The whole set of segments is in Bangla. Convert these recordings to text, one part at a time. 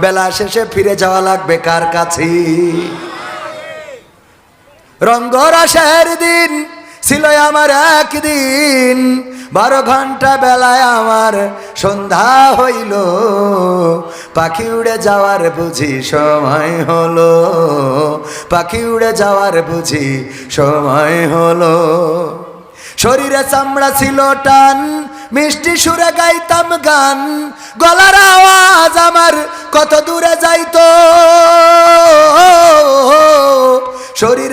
বেলা শেষে ফিরে যাওয়া লাগবে কার কাছে? রঙ্গরাসের দিন ছিল আমার একদিন, বারো ঘণ্টা বেলায় আমার সন্ধ্যা হইল। পাখি উড়ে যাওয়ার বুঝি সময় হলো, পাখি উড়ে যাওয়ার বুঝি সময় হলো। শরীরে চামড়া ছিল টান মিষ্টি সুরে গাইতাম গান। গলার আওয়াজ আমার কত দূরে যাইতো।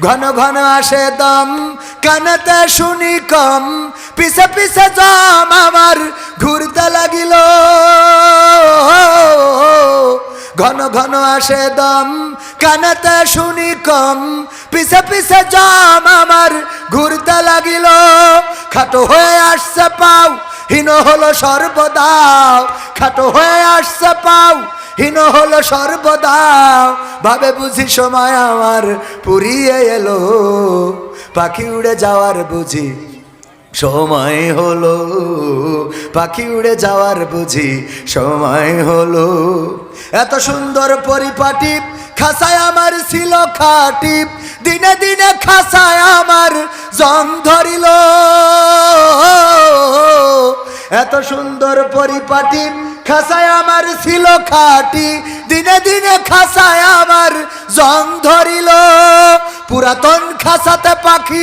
ঘন ঘন আসে দম, কানেতে শুনি কম। পিছে পিছে জম আমার ঘুরতে লাগিল। ঘন ঘন আসে দম, কানেতে শুনি কম। পিছে পিছে জম আমার ঘুরতে লাগিল। খাটো হয়ে আসছে পাও, হীন হলো সর্বদাও। খাটো হয়ে আসছে পাও হীন হলো সর্বদাও ভাবে বুঝি সময় আমার পুরিয়ে এলো। পাখি উড়ে যাওয়ার বুঝি সময় হলো। পাখি উড়ে যাওয়ার বুঝি সময় হলো। এত সুন্দর পরিপাটি খাসায় আমার ছিল খাটি। দিনে দিনে খাসায় আমার জং ধরিল। এত সুন্দর পরিপাটি খাসায় আমার ছিল খাটি দিনে দিনে খাসায় আমার জং ধরিল। পুরাতন খাসাতে পাখি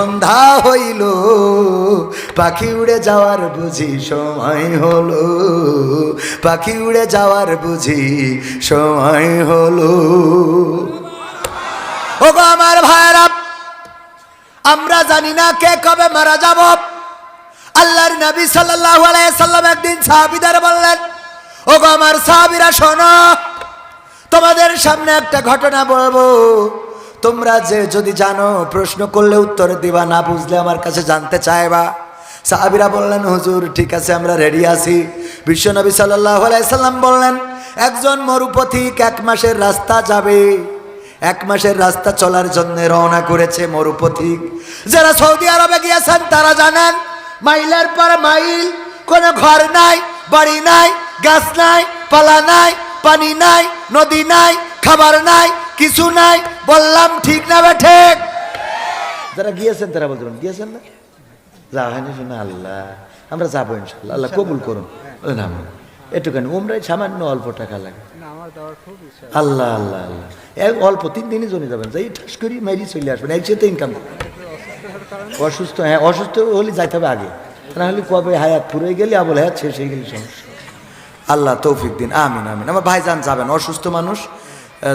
সন্ধ্যা হইল, পাখি উড়ে যাওয়ার বুঝি সময় হলো, পাখি উড়ে যাওয়ার বুঝি সময় হলো। ও গো আমার ভাইরা আমরা জানি না কে কবে মারা যাব। আল্লাহর নবী সাল্লাল্লাহু আলাইহি সাল্লাম একদিন সাহাবীদের বললেন ও গো আমার সাহাবীরা শোনো, তোমাদের সামনে একটা ঘটনা বলব। তোমরা যে যদি জানো, প্রশ্ন করলে উত্তর দিবা, না বুঝলে আমার কাছে জানতে চাইবা। সাহাবিরা বললেন, হুজুর, ঠিক আছে, আমরা রেডি আছি। বিশ্বনবী সাল্লাল্লাহু আলাইহি সাল্লাম বললেন, একজন মরুপথিক এক মাসের রাস্তা যাবে। এক মাসের রাস্তা চলার জন্য রওনা করেছে মরুপথিক। যারা সৌদি আরবে গিয়েছেন, তারা জানেন, মাইলের পর মাইল, কোনো ঘর নাই, বাড়ি নাই, গাছ নাই, পালা নাই, পানি নাই, নদী নাই, খাবার নাই কিছু নাই বললাম ঠিক না বে ঠিক। যারা গিয়েছেন তারা বলতে পারেন গিয়েছেন না? যা হয়নি শুনে আল্লাহ আমরা যাব ইনশাল্লাহ আল্লাহ কবুল করুন। বলে না আমি এটুখানি উমরাই সামান্য অল্প টাকা লাগে। আল্লাহ আল্লাহ আল্লাহ। এক অল্প তিন দিনই জমি যাবেন। যাই ঠাস করি মেরি চলে আসবেন এক যেতে ইনকাম অসুস্থ হ্যাঁ অসুস্থ হলে যাইতে হবে আগে। না হলে কবে হায়াত ফুরে গেলে আবল হায়াত শেষ হয়ে গেলে সমস্যা। আল্লাহ তৌফিক দিন। আমিন আমিন। আমার ভাইজান যাবেন অসুস্থ মানুষ।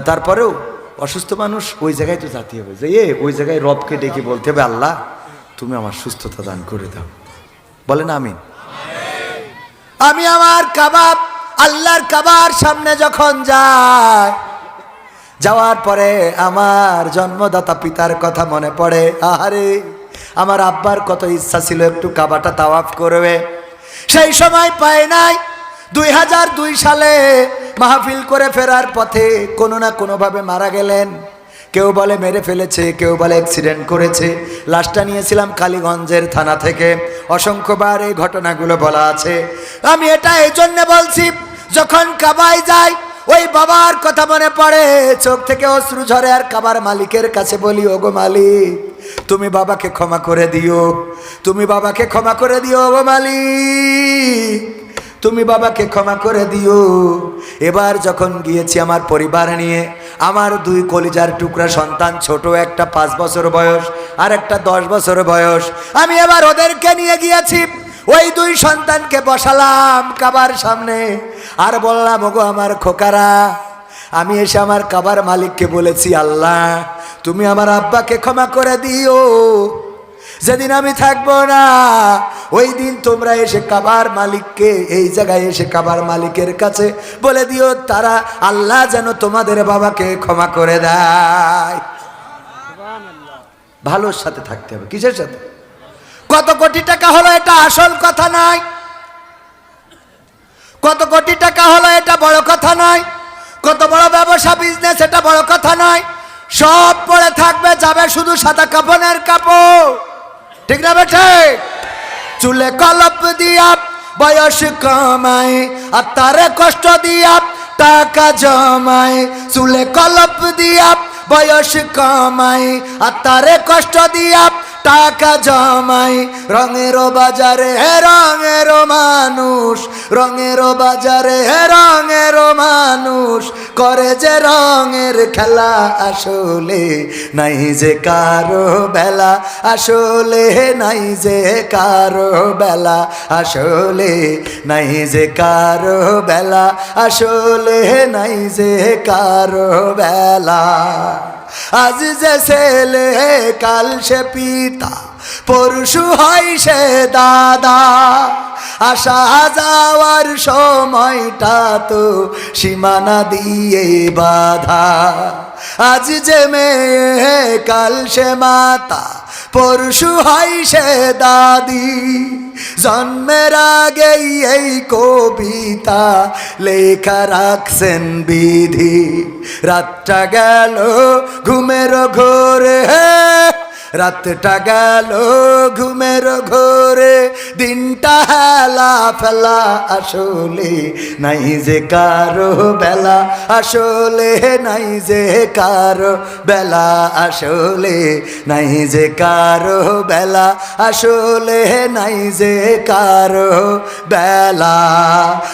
তারপরেও অসুস্থ মানুষ ওই জায়গায় তো জাতি হবে। যে, এ, ওই জায়গায় রবকে ডেকে বলতে হবে, আল্লাহ, তুমি আমার সুস্থতা দান করে দাও। বলেন আমিন। আমি আমার কাবাব, আল্লাহর কাবার সামনে যখন যাই, যাওয়ার পরে আমার জন্মদাতা পিতার কথা মনে পড়ে, আহারে, আমার আব্বার কত ইচ্ছা ছিল একটু কাবাটা তাওয়াফ করবে। সেই সময় পায় নাই দুই হাজার দুই সালে মাহফিল করে ফেরার পথে কোনো না কোনোভাবে মারা গেলেন। কেউ বলে মেরে ফেলেছে, কেউ বলে অ্যাক্সিডেন্ট করেছে। লাশটা নিয়েছিলাম কালীগঞ্জের থানা থেকে। অসংখ্যবার এই ঘটনাগুলো বলা আছে। আমি এটা এই জন্যে বলছি, যখন কাবায় যাই ওই বাবার কথা মনে পড়ে। চোখ থেকে অশ্রু ঝরে, আর কাবার মালিকের কাছে বলি, ওগো মালিক, তুমি বাবাকে ক্ষমা করে দিও, তুমি বাবাকে ক্ষমা করে দিও, ওগো মালিক। তুমি বাবাকে ক্ষমা করে দিও। এবার যখন গিয়েছি আমার পরিবার নিয়ে, আমার দুই কলিজার টুকরা সন্তান, ছোট একটা পাঁচ বছর বয়স, আর একটা দশ বছর বয়স, আমি এবার ওদেরকে নিয়ে গিয়েছি। ওই দুই সন্তানকে বসালাম কাবার সামনে, আর বললাম, ওগো আমার খোকারা, আমি এসে আমার কাবার মালিককে বলেছি, আল্লাহ, তুমি আমার আব্বাকে ক্ষমা করে দিও। যেদিন আমি থাকব না, ওই দিন তোমরা এসে কাবার মালিককে, এই জায়গায় এসে কাবার মালিকের কাছে বলে দিও, তারা আল্লাহ যেন তোমাদের বাবাকে ক্ষমা করে দেয়। ভালোর সাথে থাকতে হবে, কিসের সাথে? কত কোটি টাকা হলো এটা? আসল কথা নয়। কত কোটি টাকা হলো এটা? বড় কথা নয়। কত বড় ব্যবসা বিজনেস এটা বড় কথা নয়। সব পড়ে থাকবে, যাবে শুধু সাদা কাপনের কাপড়। ঠিক না বেঠে চুলে কলপ দিয়া বয়স কমায় আর তারে কষ্ট দিয়া টাকা জমায় চুলে কলপ দিয়া বয়স কমায় আর তারে কষ্ট দিয়া টাকা জমাই, রঙেরও বাজারে, হে রঙের মানুষ রঙের বাজারে, হে রঙের মানুষ। করে যে রঙের খেলা আসলে নাই যে কারও বেলা, আসলে নাই যে কারও বেলা, আসলে নাই যে কারও বেলা, আসলে নাই যে কারও বেলা। আজ যে ছেলে, কাল সে পিতা, পরশু হয় সে দাদা। আসা যাওয়ার সময়টা তো সীমানা দিয়ে বাধা। আজ যে মেয়ে, কাল সে মাতা পরশু হাই সে দাদি। জন্মের আগেই এই কবিতা লেখা রাখছেন বিধি। রাতটা গেল, ঘুমের ঘোরে। রাতটা গেল ঘুমের ঘোরে, দিনটা হেলা ফেলা আসলে নাই যে কারও বেলা, আসলে নাই যে কারও বেলা, আসলে নাই যে কারও বেলা, আসলে নাই যে কারও বেলা।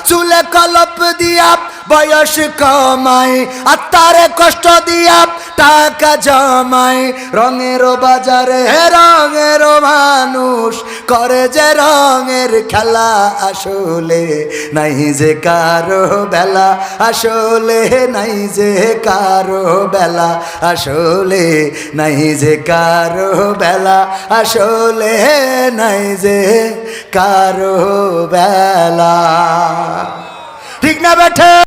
চুলে কলপ দিয়া বয়স কমাই, আর তারে কষ্ট দিয়া টাকা জমাই। রঙের বাজারে হে রঙের মানুষ করে যে রঙের খেলা আসলে নাই যে কারও বেলা, আসলে নাই যে কারও বেলা, আসলে নাই যে কারও বেলা, আসলে নাই যে কারও বেলা। ঠিক না বেঠে?